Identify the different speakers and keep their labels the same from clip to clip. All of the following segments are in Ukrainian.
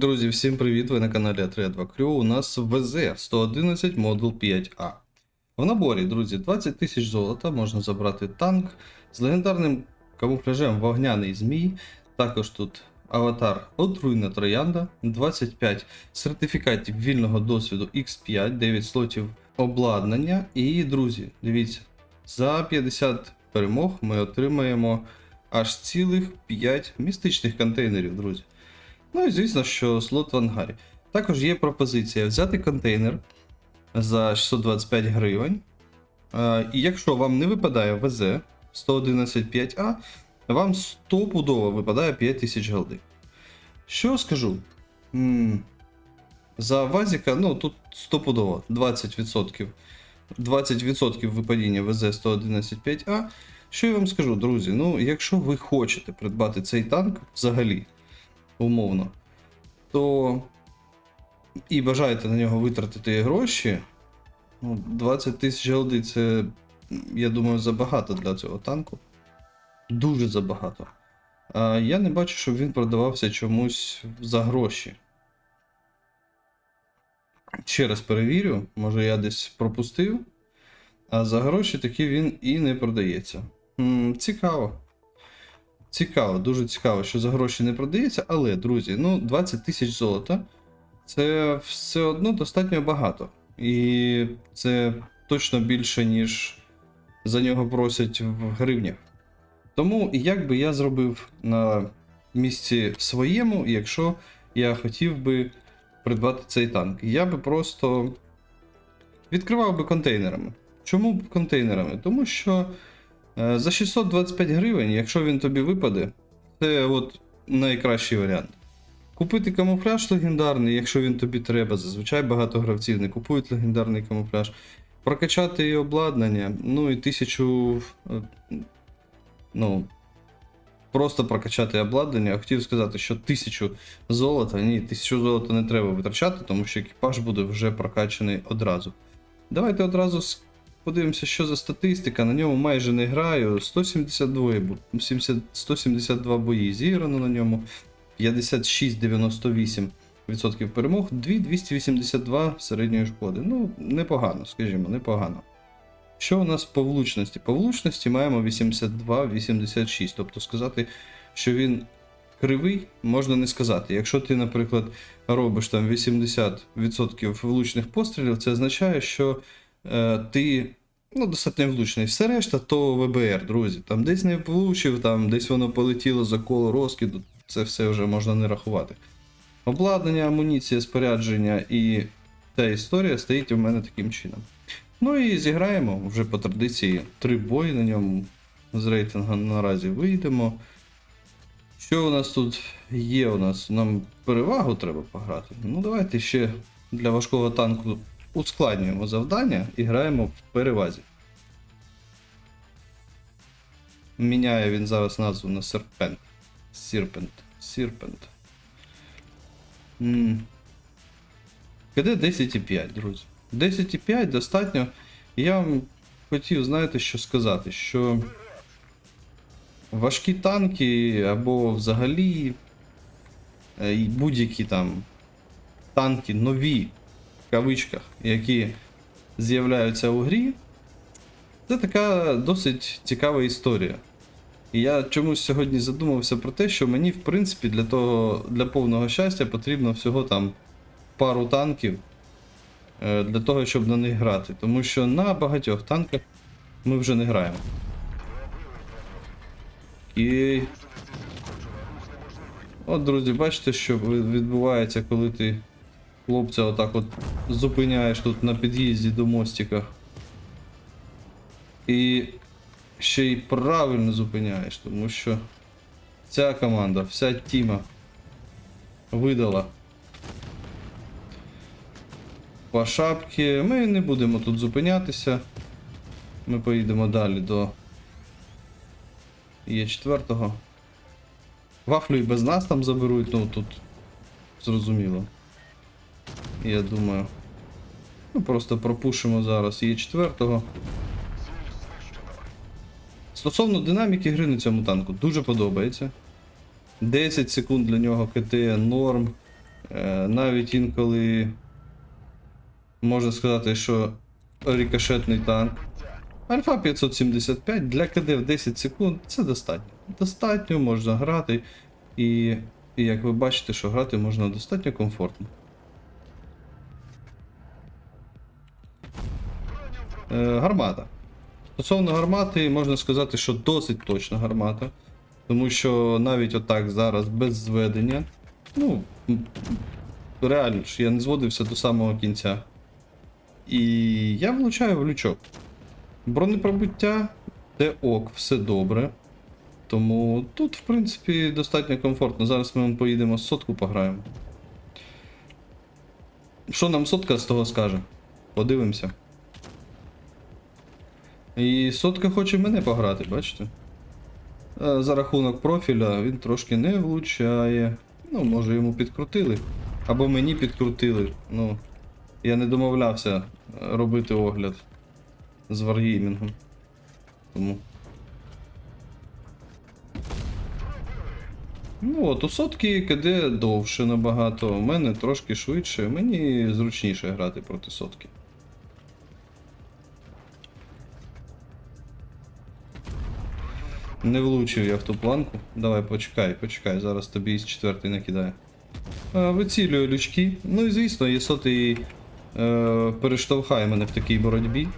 Speaker 1: Друзі, всім привіт! Ви на каналі А32 Crew. У нас ВЗ 111 модул 5А. В наборі, друзі, 20 тисяч золота, можна забрати танк з легендарним камуфляжем Вогняний Змій. Також тут аватар Отруйна Троянда, 25 сертифікатів вільного досвіду X5, 9 слотів обладнання. І, друзі, дивіться, за 50 перемог ми отримаємо аж цілих 5 містичних контейнерів, друзі. Ну і звісно, що слот в ангарі. Також є пропозиція взяти контейнер за 625 гривень. Е, І якщо вам не випадає ВЗ 111.5А, вам стопудово випадає 5000 голди. Що скажу? За Вазіка, ну тут стопудово 20%. 20% випадіння ВЗ 111.5А. Що я вам скажу, друзі? Ну, якщо ви хочете придбати цей танк взагалі, умовно, то і бажаєте на нього витратити гроші, ну, 20 тисяч голди це, я думаю, забагато для цього танку. Дуже забагато. А я не бачу, щоб він продавався чомусь за гроші. Ще раз перевірю, може я десь пропустив. А за гроші таки він і не продається. М, цікаво. Цікаво, дуже цікаво, що за гроші не продається, але, друзі, ну 20 тисяч золота це все одно достатньо багато. І це точно більше, ніж за нього просять в гривнях. Тому як би я зробив на місці своєму, якщо я хотів би придбати цей танк? Я би просто відкривав би контейнерами. Чому б контейнерами? Тому що за 625 гривень, якщо він тобі випаде, це от найкращий варіант. Купити камуфляж легендарний, якщо він тобі треба. Зазвичай багато гравців не купують легендарний камуфляж. Прокачати і обладнання, ну і тисячу. е, Ну. Просто прокачати обладнання. Я хотів сказати, що тисячу золота, ні, тисячу золота не треба витрачати, тому що екіпаж буде вже прокачаний одразу. Давайте одразу подивимося, що за статистика. На ньому майже не граю. 172, 172 бої зіграно на ньому. 56-98% перемог, 2282 середньої шкоди. Ну, непогано, скажімо, непогано. Що у нас по влучності? По влучності маємо 82-86. Тобто сказати, що він кривий, можна не сказати. Якщо ти, наприклад, робиш там 80% влучних пострілів, це означає, що ти ну, достатньо влучний. Все решта то ВБР, друзі. Там десь не влучив, там десь воно полетіло за коло розкиду, це все вже можна не рахувати. Обладнання, амуніція, спорядження і та історія стоїть у мене таким чином. Ну і зіграємо вже по традиції три бої на ньому. З рейтингу наразі вийдемо. Що у нас тут є? У нас нам перевагу треба пограти. Ну давайте ще для важкого танку ускладнюємо завдання і граємо в перевазі. Міняє він зараз назву на Серпент. Сірпент. Сірпент. КД 10,5, друзі. 10,5 достатньо. Я вам хотів, знаєте, що сказати, що важкі танки або взагалі е, будь-які там танки нові кавичках, які з'являються у грі, це така досить цікава історія. І я чомусь сьогодні задумався про те, що мені, в принципі, для того, для повного щастя потрібно всього там пару танків е, для того, щоб на них грати. Тому що на багатьох танках ми вже не граємо. І. От, друзі, бачите, що відбувається, коли ти хлопця отак от зупиняєш тут на під'їзді до мостика. І ще й правильно зупиняєш, тому що ця команда, вся тіма видала по шапки. Ми не будемо тут зупинятися. Ми поїдемо далі до Є4. Вафлю і без нас там заберуть, ну тут зрозуміло. Я думаю. Ну просто пропушимо зараз Є4. Стосовно динаміки гри на цьому танку, дуже подобається. 10 секунд для нього КТ норм. Е, навіть інколи можна сказати, що рикошетний танк. Альфа 575 для КД в 10 секунд це достатньо. Достатньо можна грати, і, і як ви бачите, що грати можна достатньо комфортно. Гармата. Стосовно гармати, можна сказати, що досить точна гармата. Тому що навіть отак зараз без зведення. Ну, реально ж, я не зводився до самого кінця. І я влучаю в лючок. Бронепробиття, це ок, все добре. Тому тут, в принципі, достатньо комфортно. Зараз ми поїдемо сотку пограємо. Що нам сотка з того скаже? Подивимося. І сотка хоче мене пограти, бачите? Е, За рахунок профіля він трошки не влучає. Ну, може йому підкрутили. Або мені підкрутили. Ну, я не домовлявся е, робити огляд з Wargaming. Тому. Ну от, у сотки КД довше набагато, у мене трошки швидше, мені зручніше грати проти сотки. Не влучив я в ту планку. Давай почекай, почекай, зараз тобі із четвертий накидає. Е, Вицілюю лючки. Ну і звісно, є сотий е, перештовхає мене в такій боротьбі.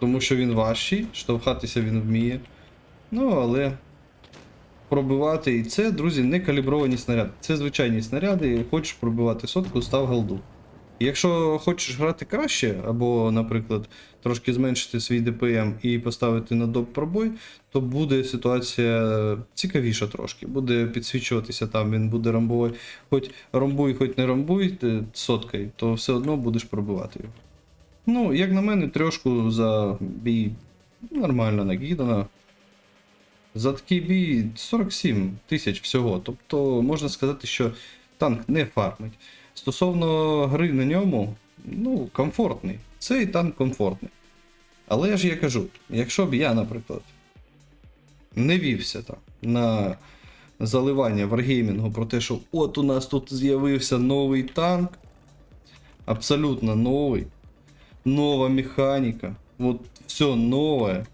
Speaker 1: Тому що він важчий, штовхатися він вміє. Ну, але пробивати і це, друзі, не калібровані снаряди. Це звичайні снаряди, хочеш пробивати сотку, став голду. Якщо хочеш грати краще, або, наприклад, трошки зменшити свій ДПМ і поставити на доп пробой, то буде ситуація цікавіша трошки. Буде підсвічуватися там, він буде ромбовий. Хоч ромбуй, хоч не ромбуй ти соткою, то все одно будеш пробивати його. Ну, як на мене, трьошку за бій нормально накидано. За такий бій 47 тисяч всього. Тобто можна сказати, що танк не фармить. Стосовно гри на ньому, ну, комфортний. Цей танк комфортний. Але ж я кажу, якщо б я, наприклад, не вівся там на заливання варгеймінгу про те, що от у нас тут з'явився новий танк, абсолютно новий, нова механіка, от все нове.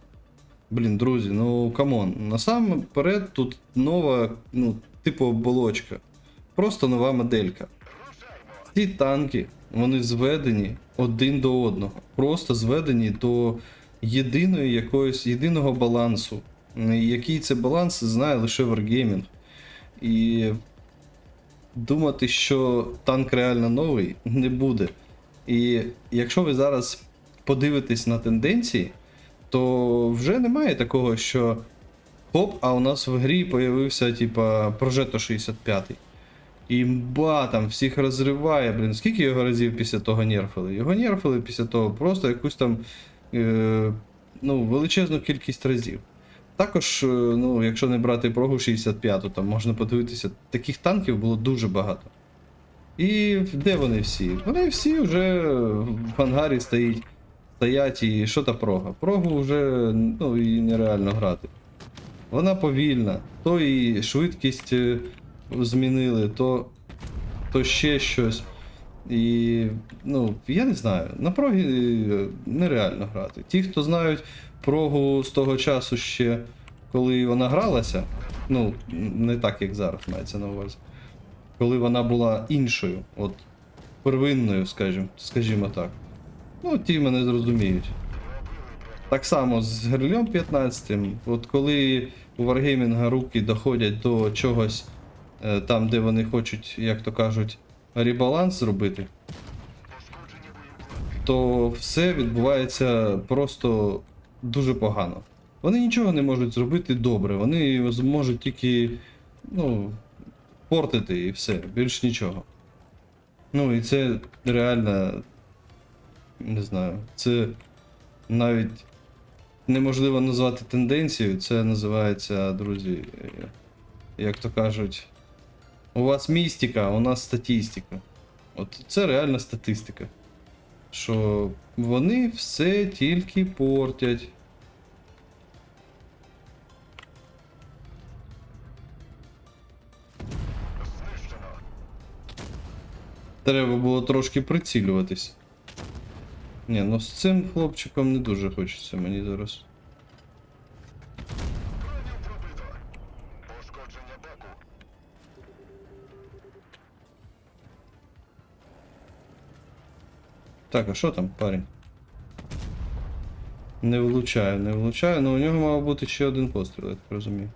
Speaker 1: Блін, друзі, ну камон. Насамперед тут нова, ну, типу оболочка. Просто нова моделька. Ці танки, вони зведені один до одного. Просто зведені до єдиної якоїсь єдиного балансу. Який це баланс, знає лише Wargaming. І думати, що танк реально новий, не буде. І якщо ви зараз подивитесь на тенденції, то вже немає такого, що хоп, а у нас в грі появився, типа, Progetto 65. Імба там всіх розриває, блін. Скільки його разів після того нерфили? Його нерфили після того просто якусь там е, ну, величезну кількість разів. Також, е, ну, якщо не брати прогу 65, там можна подивитися, таких танків було дуже багато. І де вони всі? Вони всі вже в ангарі стоять, стоять і що та прога? Прогу вже ну, і нереально грати. Вона повільна, то і швидкість е, змінили, то, то ще щось. І, ну, я не знаю, на прогі е, нереально грати. Ті, хто знають прогу з того часу ще, коли вона гралася, ну, не так, як зараз мається на увазі. Коли вона була іншою, от первинною, скажімо, скажімо так. Ну, ті мене зрозуміють. Так само з Герльом 15, от коли у Wargaming руки доходять до чогось там, де вони хочуть, як то кажуть, ребаланс зробити, то все відбувається просто дуже погано. Вони нічого не можуть зробити добре, вони зможуть тільки ну, портити і все, більш нічого. Ну і це реально. Не знаю, це навіть неможливо назвати тенденцією, це називається, друзі, е, як то кажуть, у вас містика, у нас статістика. От це реальна статистика. Що вони все тільки портять. Треба було трошки прицілюватись. Ні, ну з цим хлопчиком не дуже хочеться мені зараз. Так, а що там, парень? Не влучаю, не влучаю, але у нього мав бути ще один постріл, я так розумію.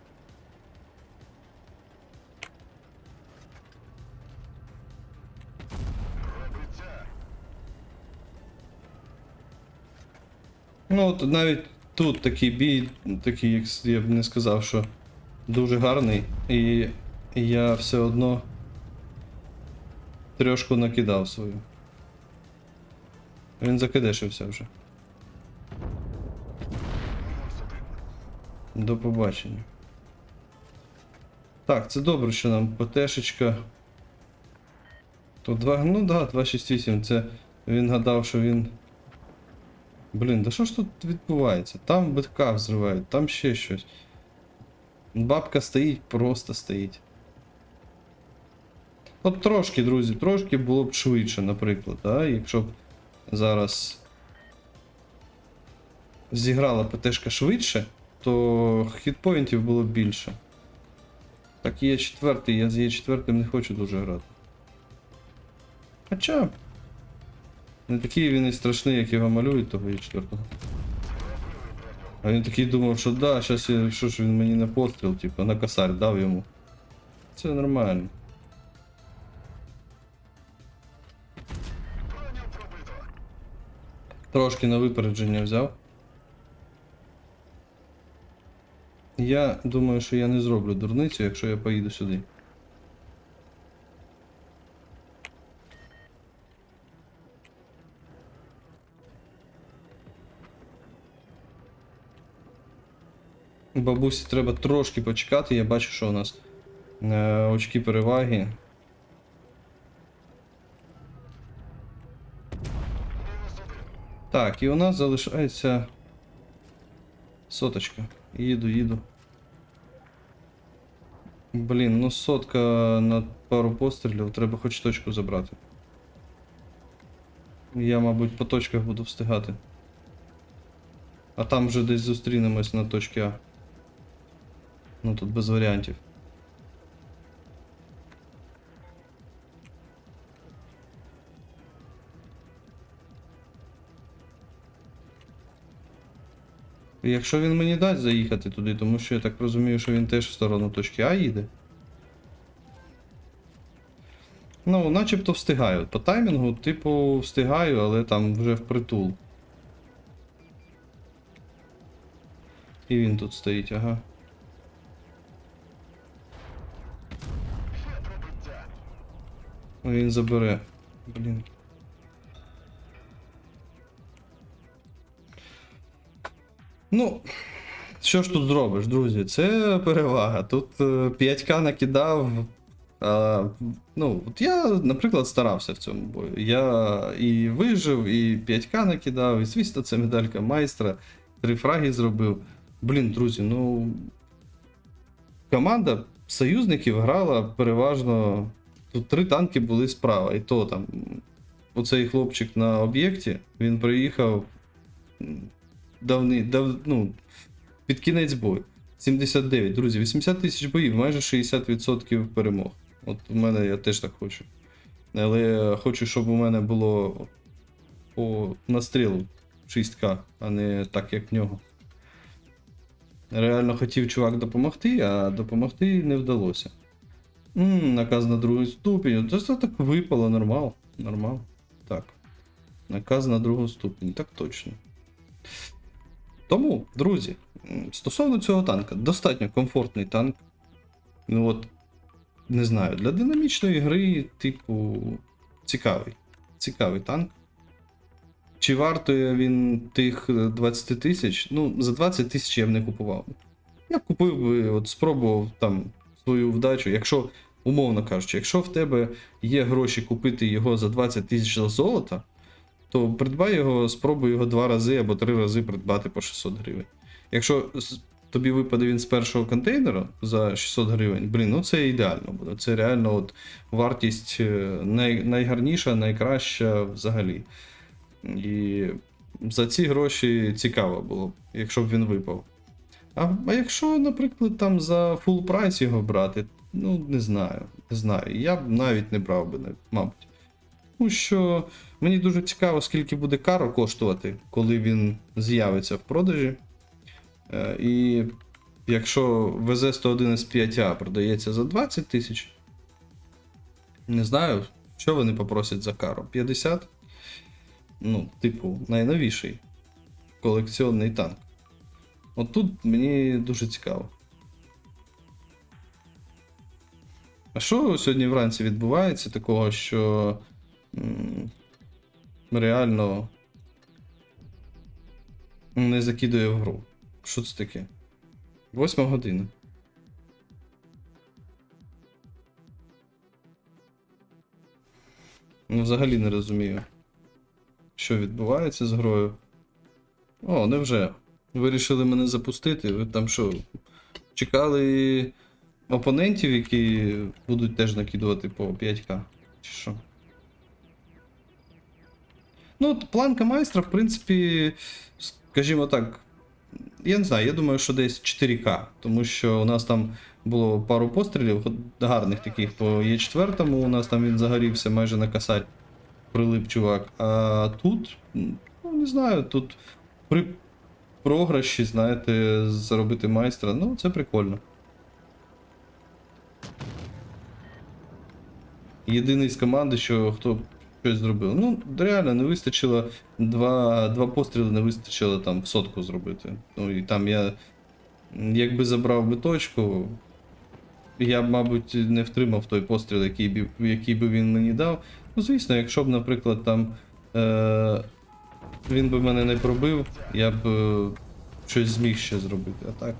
Speaker 1: Ну, от навіть тут такий бій, такий, як я б не сказав, що дуже гарний, і я все одно трьошку накидав свою. Він закидешився вже. До побачення. Так, це добре, що нам ПТшечка. Тут 2. Ну да, 268. Це він гадав, що він. Блін, да що ж тут відбувається? Там битка взривають, там ще щось. Бабка стоїть, просто стоїть. От трошки, друзі, трошки було б швидше, наприклад, да? якщо б зараз зіграла ПТшка швидше, то хітпоінтів було більше. Так, є четвертий, я з є четвертим не хочу дуже грати. Хоча. Не такий він і страшний, як його малюють, того є четвертого. А він такий думав, що да, щас я, що ж він мені на постріл, типу, на косарь дав йому. Це нормально. Трошки на випередження взяв. Я думаю, що я не зроблю дурницю, якщо я поїду сюди. Бабусі треба трошки почекати, я бачу, що у нас е, очки переваги. Так, і у нас залишається соточка. Їду, їду. Блін, ну сотка на пару пострілів, треба хоч точку забрати. Я, мабуть, по точках буду встигати. А там вже десь зустрінемось на точці А. Ну тут без варіантів. Якщо він мені дасть заїхати туди, тому що я так розумію, що він теж в сторону точки А їде. Ну, начебто встигаю. По таймінгу, типу, встигаю, але там вже впритул. І він тут стоїть, ага. Він забере. Блін. Ну, що ж тут зробиш, друзі? Це перевага. Тут е, 5К накидав. А, ну, от я, наприклад, старався в цьому бою. Я і вижив, і 5К накидав, і звісно, це медалька майстра. Три фраги зробив. Блін, друзі, ну. Команда союзників грала переважно. Тут три танки були справа, і то там. Оцей хлопчик на об'єкті, він приїхав давний, дав, ну, під кінець бою. 79, друзі, 80 тисяч боїв, майже 60% перемог. От у мене я теж так хочу. Але я хочу, щоб у мене було по настрілу 6К, а не так, як в нього. Реально хотів чувак допомогти, а допомогти не вдалося. Ммм, наказ на другий ступінь. Це так випало, нормал. Нормал. Так. Наказ на другу ступінь, так точно. Тому, друзі, стосовно цього танка, достатньо комфортний танк. Ну от, не знаю, для динамічної гри, типу, цікавий. Цікавий танк. Чи вартує він тих е, 20 тисяч? Ну, за 20 тисяч я б не купував. Я б купив би, от спробував там свою вдачу. Якщо, умовно кажучи, якщо в тебе є гроші купити його за 20 тисяч золота, то придбай його, спробуй його два рази або три рази придбати по 600 гривень. Якщо тобі випаде він з першого контейнера за 600 гривень, блін, ну це ідеально буде. Це реально от вартість е, най, найгарніша, найкраща взагалі. І за ці гроші цікаво було б, якщо б він випав. А, а якщо, наприклад, там за full прайс його брати, ну не знаю, не знаю. Я б навіть не брав би, мабуть. Тому що мені дуже цікаво, скільки буде каро коштувати, коли він з'явиться в продажі. Е, І якщо ВЗ-111 5А продається за 20 тисяч, не знаю, що вони попросять за каро? 50? Ну, типу, найновіший колекціонний танк. От тут мені дуже цікаво. А що сьогодні вранці відбувається такого, що реально не закидує в гру? Що це таке? Восьма година. Ну, взагалі не розумію, що відбувається з грою. О, невже? Вирішили мене запустити. Ви там що? Чекали опонентів, які будуть теж накидувати по 5К? Чи що? Ну, планка майстра, в принципі, скажімо так, я не знаю, я думаю, що десь 4К, тому що у нас там було пару пострілів гарних таких по Е4, у нас там він загорівся майже на косарь прилип чувак. А тут, ну не знаю, тут при програші, знаєте, заробити майстра, ну це прикольно. Єдиний з команди, що хто щось зробив. Ну, реально, не вистачило два, два постріли, не вистачило там сотку зробити. Ну і там я. Якби забрав би точку, я б, мабуть, не втримав той постріл, який би, який би він мені дав. Ну, звісно, якщо б, наприклад, там е, він би мене не пробив, я б е, щось зміг ще зробити. А так.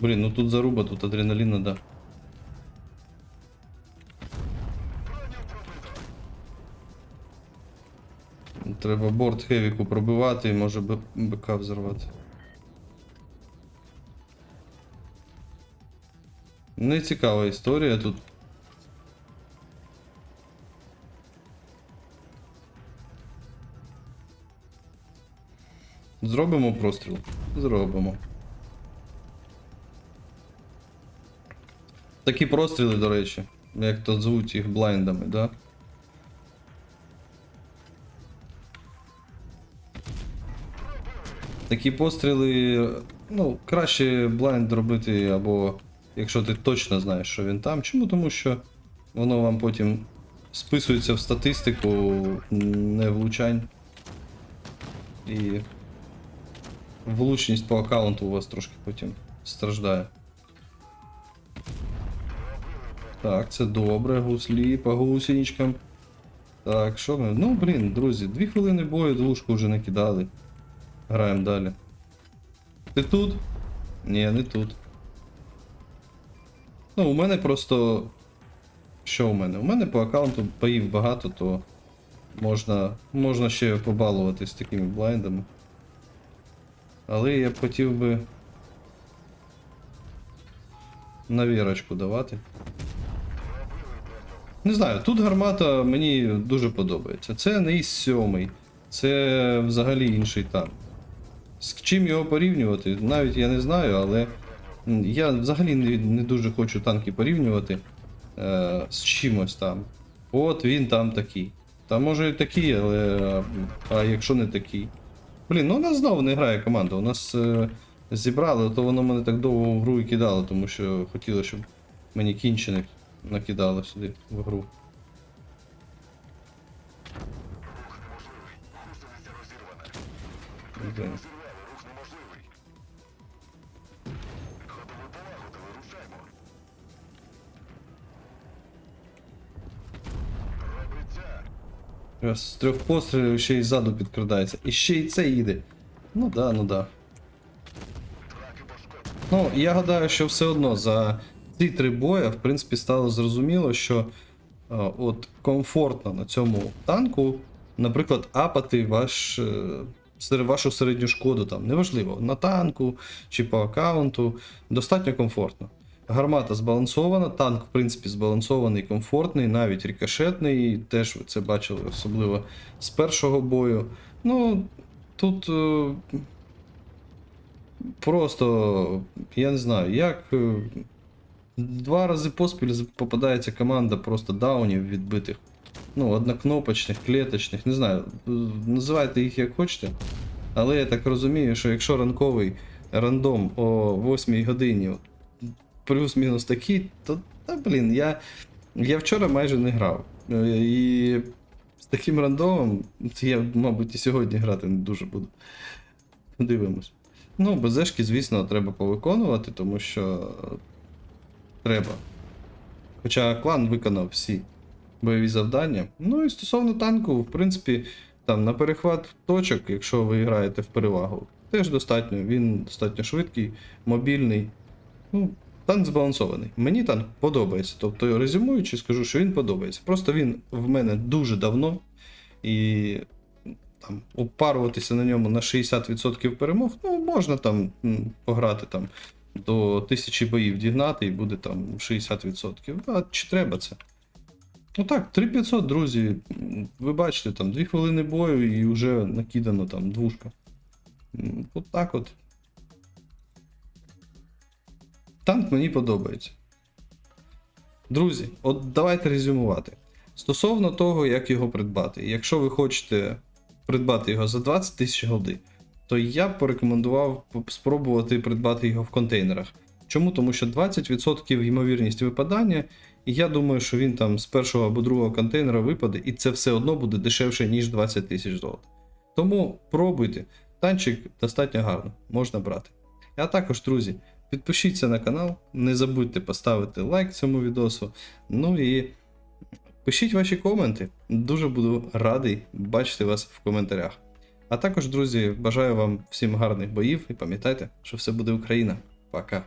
Speaker 1: Блін, ну тут заруба, тут адреналіна, да. Треба борт хевіку пробивати і може БК взорвати. Не цікава історія тут. Зробимо простріл? Зробимо. Такі простріли, до речі, як то звуть їх блайндами, да? Такі постріли, ну, краще блайнд робити, або якщо ти точно знаєш, що він там. Чому? Тому що воно вам потім списується в статистику не влучань. І влучність по аккаунту у вас трошки потім страждає. Так, це добре, гуслі по гусеничкам. Так, що ми? Ну, блін, друзі, дві хвилини бою, двушку вже накидали. Граємо далі. Ти тут? Ні, не тут. Ну, у мене просто. Що у мене? У мене по аккаунту боїв багато, то можна, можна ще побалуватись такими блайндами. Але я б хотів би. На вірочку давати. Не знаю, тут гармата мені дуже подобається. Це не із 7 це взагалі інший танк. З чим його порівнювати, навіть я не знаю, але я взагалі не, не дуже хочу танки порівнювати е, з чимось там. От він там такий. Та може і такий, але. А, якщо не такий. Блін, ну у нас знову не грає команда. У нас е, зібрали, то воно мене так довго в гру і кидало, тому що хотіло, щоб мені кінчених накидало сюди в гру. Блін. З трьох пострілів ще й ззаду підкрадається. І ще й це їде. Ну да, ну да. Ну, я гадаю, що все одно за ці три боя, в принципі, стало зрозуміло, що а, от комфортно на цьому танку, наприклад, апати ваш е, вашу середню шкоду, там, неважливо, на танку чи по аккаунту, достатньо комфортно. Гармата збалансована, танк, в принципі, збалансований, комфортний, навіть рикошетний, теж це бачили, особливо з першого бою. Ну, тут е, просто, я не знаю, як. е, Два рази поспіль попадається команда просто даунів відбитих. Ну, однокнопочних, клеточних, не знаю, е, називайте їх як хочете. Але я так розумію, що якщо ранковий рандом о 8 годині плюс-мінус такий, то та блін, я, я вчора майже не грав. Е, І з таким рандомом я, мабуть, і сьогодні грати не дуже буду. Дивимось. Ну, безешки, звісно, треба повиконувати, тому що треба. Хоча клан виконав всі бойові завдання. Ну і стосовно танку, в принципі, там на перехват точок, якщо ви граєте в перевагу, теж достатньо. Він достатньо швидкий, мобільний. Ну, танк збалансований. Мені танк подобається. Тобто, резюмуючи, скажу, що він подобається. Просто він в мене дуже давно. І там, упаруватися на ньому на 60% перемог, ну, можна там пограти там до тисячі боїв дігнати і буде там 60%. А чи треба це? Ну так, 3500, друзі. Ви бачите, там 2 хвилини бою і вже накидано там двушка. От так от. Танк мені подобається. Друзі, от давайте резюмувати. Стосовно того, як його придбати. Якщо ви хочете придбати його за 20 тисяч голди, то я б порекомендував спробувати придбати його в контейнерах. Чому? Тому що 20% ймовірність випадання, і я думаю, що він там з першого або другого контейнера випаде, і це все одно буде дешевше, ніж 20 тисяч золота. Тому пробуйте. Танчик достатньо гарно, можна брати. А також, друзі, підпишіться на канал, не забудьте поставити лайк цьому відосу. Ну і пишіть ваші коменти. Дуже буду радий бачити вас в коментарях. А також, друзі, бажаю вам всім гарних боїв і пам'ятайте, що все буде Україна. Пока.